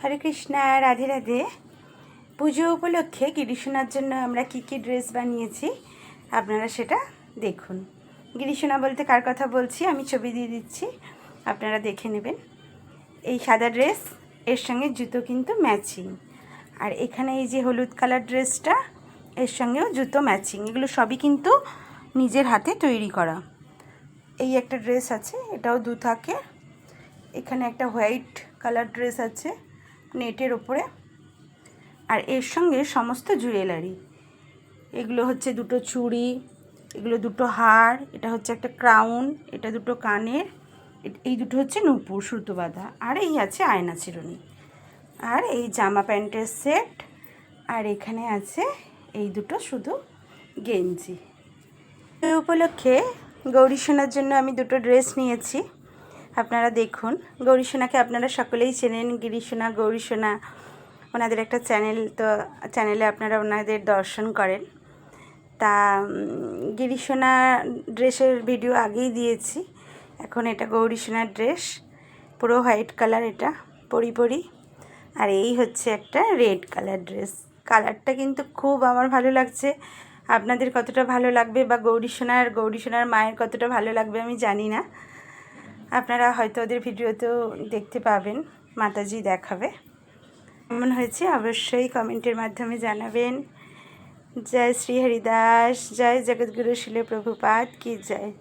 হরে কৃষ্ণা, রাধে রাধে। পুজো উপলক্ষে গিরিশোনার জন্য আমরা কি কি ড্রেস বানিয়েছি, আপনারা সেটা দেখুন। গিরিশোনা বলতে কার কথা বলছি, আমি ছবি দিয়ে দিচ্ছি, আপনারা দেখে নেবেন। এই সাদা ড্রেস, এর সঙ্গে জুতো কিন্তু ম্যাচিং। আর এখানে এই যে হলুদ কালার ড্রেসটা, এর সঙ্গেও জুতো ম্যাচিং। এগুলো সবই কিন্তু নিজের হাতে তৈরি করা। এই একটা ড্রেস আছে, এটাও দু থাকে। এখানে একটা হোয়াইট কালার ড্রেস আছে। নেটের ওপরে আর এর সঙ্গে সমস্ত জুয়েলারি। এগুলো হচ্ছে দুটো চুড়ি, এগুলো দুটো হার, এটা হচ্ছে একটা ক্রাউন, এটা দুটো কানের এই দুটো হচ্ছে নূপুর সুতো বাঁধা আর এই আছে আয়না চিরুনি। আর এই জামা প্যান্টের সেট, আর এখানে আছে এই দুটো শুধু গেঞ্জি। এই উপলক্ষে গৌরী সোনার জন্য আমি দুটো ড্রেস নিয়েছি। আপনারা দেখুন। গৌরী সোনাকে আপনারা সকলেই চেনেন। গিরি সোনা গৌরী সোনা ওনাদের একটা চ্যানেল। তো চ্যানেলে আপনারা ওনাদের দর্শন করেন। তা উম, গিরি সোনা ড্রেসের ভিডিও আগেই দিয়েছি। এখন এটা গৌরী সোনার ড্রেস। পুরো হোয়াইট কালার এটা পরি পরি। আর এই হচ্ছে একটা রেড কালার ড্রেস। কালারটা কিন্তু খুব আমার ভালো লাগছে। আপনাদের কতটা ভালো লাগবে বা গৌরী সোনার গৌরী সোনার মায়ের কতটা ভালো লাগবে আমি জানি না। আপনারা হয়তো ওদের ভিডিওতেও দেখতে পাবেন, মাতাজি দেখাবে। এমন হয়েছে, অবশ্যই কমেন্টের মাধ্যমে জানাবেন। জয় শ্রী হরিদাস, জয় জগৎগুরু শিল প্রভুপাত কি জয়।